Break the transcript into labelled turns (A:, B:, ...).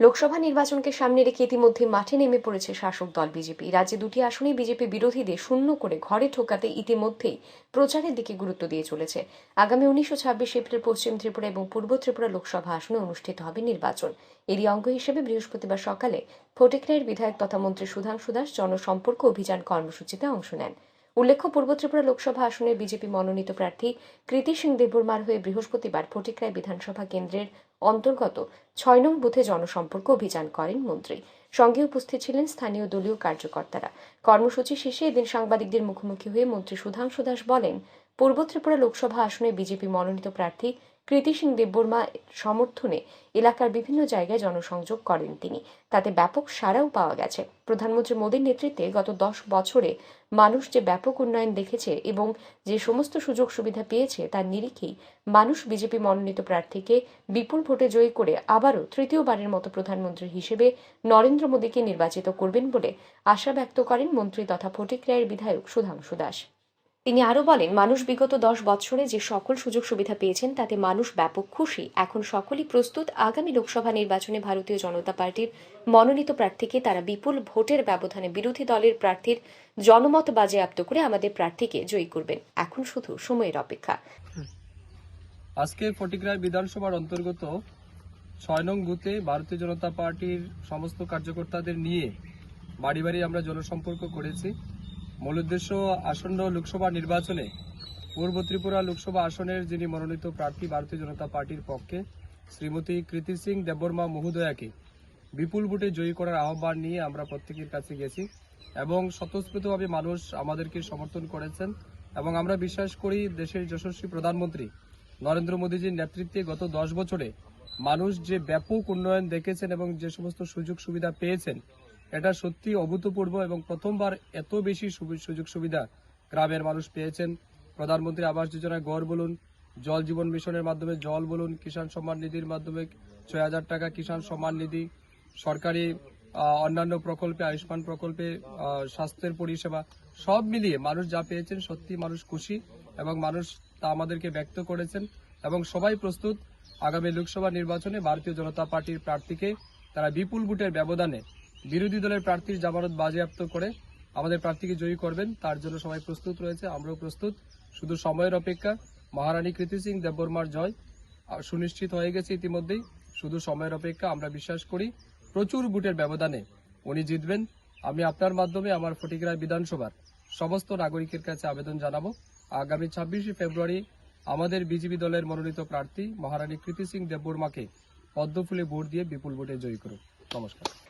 A: লোকসভা নির্বাচনকে সামনে রেখে ইতিমধ্যে মাঠে নেমে পড়েছে শাসক দল বিজেপি। রাজ্যে দুটি আসনে বিজেপি বিরোধীদের শূন্য করে ঘরে ঠোকাতে ইতিমধ্যেই প্রচারের দিকে গুরুত্ব দিয়ে চলেছে। আগামী উনিশশো ছাব্বিশ এপ্রিল পশ্চিম ত্রিপুরা এবং পূর্ব ত্রিপুরা লোকসভা আসনে অনুষ্ঠিত হবে নির্বাচন। এরই অঙ্গ হিসেবে বৃহস্পতিবার সকালে ফটিকরাইয়ের বিধায়ক তথা মন্ত্রী সুধাংশু দাস জনসম্পর্ক অভিযান কর্মসূচিতে অংশ নেন। উল্লেখ্য, পূর্ব ত্রিপুরা লোকসভা আসনের বিজেপি মনোনীত প্রার্থী কৃতি সিং দেববর্মার হয়ে বৃহস্পতিবার ফটিকরায় বিধানসভা কেন্দ্রের অন্তর্গত ছয় নং বুথে জনসম্পর্ক অভিযান করেন মন্ত্রী। সঙ্গে উপস্থিত ছিলেন স্থানীয় দলীয় কার্যকর্তারা। কর্মসূচি শেষে এদিন সাংবাদিকদের মুখোমুখি হয়ে মন্ত্রী সুধাংশু দাস বলেন পূর্ব ত্রিপুরা লোকসভা আসনে বিজেপি মনোনীত প্রার্থী কৃতি সিং দেববর্মা সমর্থনে এলাকার বিভিন্ন জায়গায় জনসংযোগ করেন তিনি। তাতে ব্যাপক সাড়াও পাওয়া গেছে। প্রধানমন্ত্রী মোদীর নেতৃত্বে গত দশ বছরে মানুষ যে ব্যাপক উন্নয়ন দেখেছে এবং যে সমস্ত সুযোগ সুবিধা পেয়েছে তার নিরিখেই মানুষ বিজেপি মনোনীত প্রার্থীকে বিপুল ভোটে জয়ী করে আবারও তৃতীয়বারের মতো প্রধানমন্ত্রী হিসেবে নরেন্দ্র মোদীকে নির্বাচিত করবেন বলে আশা ব্যক্ত করেন মন্ত্রী তথা ফটিকরায়ের বিধায়ক সুধাংশু দাস। তিনি আরও বলেন, মানুষ বিগত দশ বছরে যে সকল সুযোগ সুবিধা পেয়েছেন, তাতে মানুষ ব্যাপক খুশি। এখন সকলেই প্রস্তুত। আগামী লোকসভা নির্বাচনে ভারতীয় জনতা পার্টির মনোনীত প্রার্থীকে তারা বিপুল ভোটের ব্যবধানে বিরোধী দলের প্রার্থীর জনমত বাজেয়াপ্ত করে আমাদের প্রার্থীকে জয়ী করবেন। এখন শুধু সময়ের অপেক্ষা।
B: আজকে ফটিগ্রায় বিধানসভার অন্তর্গত ছয় নং বুথে ভারতীয় জনতা পার্টির সমস্ত কার্যকর্তাদের নিয়ে বাড়ি বাড়ি আমরা জনসম্পর্ক করেছি। মূল উদ্দেশ্য আসন্ন লোকসভা নির্বাচনে পূর্ব ত্রিপুরা লোকসভা আসনের যিনি মনোনীত প্রার্থী ভারতীয় জনতা পার্টির পক্ষে, শ্রীমতী কৃতি সিং দেববর্মা মহোদয়াকে বিপুল ভোটে জয়ী করার আহ্বান নিয়ে আমরা প্রত্যেকের কাছে গেছি এবং স্বতঃস্ফূর্তভাবে মানুষ আমাদেরকে সমর্থন করেছেন এবং আমরা বিশ্বাস করি দেশের যশস্বী প্রধানমন্ত্রী নরেন্দ্র মোদীজির নেতৃত্বে গত দশ বছরে মানুষ যে ব্যাপক উন্নয়ন দেখেছেন এবং যে সমস্ত সুযোগ সুবিধা পেয়েছেন এটা সত্যি অভূতপূর্ব এবং প্রথমবার এত বেশি সুযোগ সুবিধা গ্রামের মানুষ পেয়েছেন। প্রধানমন্ত্রী আবাস যোজনায় গড় বলুন, জল জীবন মিশনের মাধ্যমে জল বলুন, কিষাণ সম্মান নিধির মাধ্যমে ছয় হাজার টাকা কিষাণ সম্মান নিধি, সরকারি অন্যান্য প্রকল্পে, আয়ুষ্মান প্রকল্পে স্বাস্থ্যের পরিষেবা, সব মিলিয়ে মানুষ যা পেয়েছেন সত্যি মানুষ খুশি এবং মানুষ তা আমাদেরকে ব্যক্ত করেছেন এবং সবাই প্রস্তুত। আগামী লোকসভা নির্বাচনে ভারতীয় জনতা পার্টির প্রার্থীকে তারা বিপুল ভোটের ব্যবধানে বিরোধী দলের প্রার্থীর জামানত বাজেয়াপ্ত করে আমাদের প্রার্থীকে জয়ী করবেন। তার জন্য সবাই প্রস্তুত রয়েছে, আমরাও প্রস্তুত। শুধু সময়ের অপেক্ষা, মহারানী কৃতি সিং, দেববর্মার জয় সুনিশ্চিত হয়ে গেছে ইতিমধ্যেই। শুধু সময়ের অপেক্ষা, আমরা বিশ্বাস করি প্রচুর ভোটের ব্যবধানে উনি জিতবেন। আমি আপনার মাধ্যমে আমার ফটিকরায় বিধানসভার সমস্ত নাগরিকের কাছে আবেদন জানাব। আগামী ছাব্বিশে ফেব্রুয়ারি আমাদের বিজেপি দলের মনোনীত প্রার্থী মহারানী কৃতি সিং দেববর্মাকে পদ্মফুলে ভোট দিয়ে বিপুল ভোটে জয়ী করুন নমস্কার।